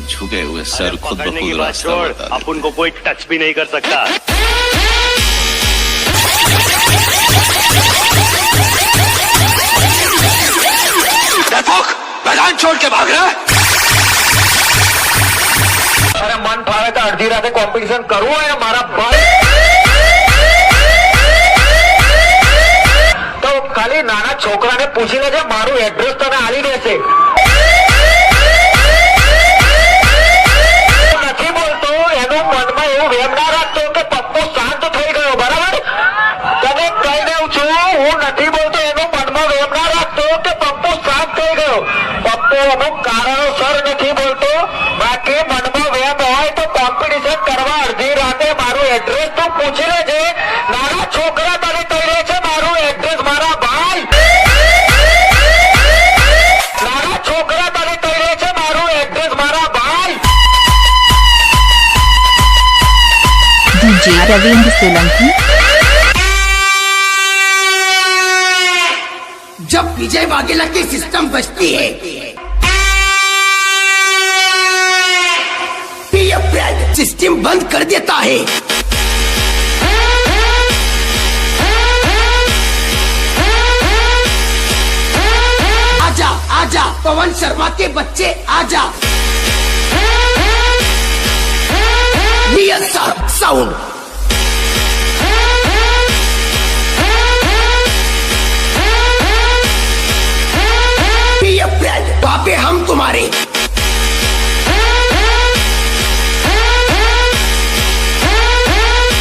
झुके हुए सर खुद ब पकड़ने की खुद बात रास्ता छोड़ बता देते अपन को कोई टच भी नहीं कर सकता मैदान छोड़ के भाग रहा है અરે મન ફાવે તો અડધી રાતે કોમ્પિટિશન કરવું હોય ને મારા ભાઈ તો ખાલી નાના છોકરાને પૂછીને છે મારું એડ્રેસ તને આલી દેશે કે પપ્પુ સાફ થઈ ગયો. પપ્પુ અમુક કારણોસર નથી બોલતો. બાકી મનમાં વેમ હોય તો કોમ્પિટિશન કરવા અડધી રાતે મારું એડ્રેસ તું પૂછી લેજે. નાના છોકરા તને કહી છે મારું એડ્રેસ મારા ભાઈ. નાના છોકરા તને કહી દે છે મારું એડ્રેસ મારા ભાઈ. Solanki, जब विजय वाघेला की सिस्टम बचती है। सिस्टम बंद कर देता है। आजा आजा, पवन शर्मा के बच्चे, आजा। साउंड ब्रांड हम तुम्हारे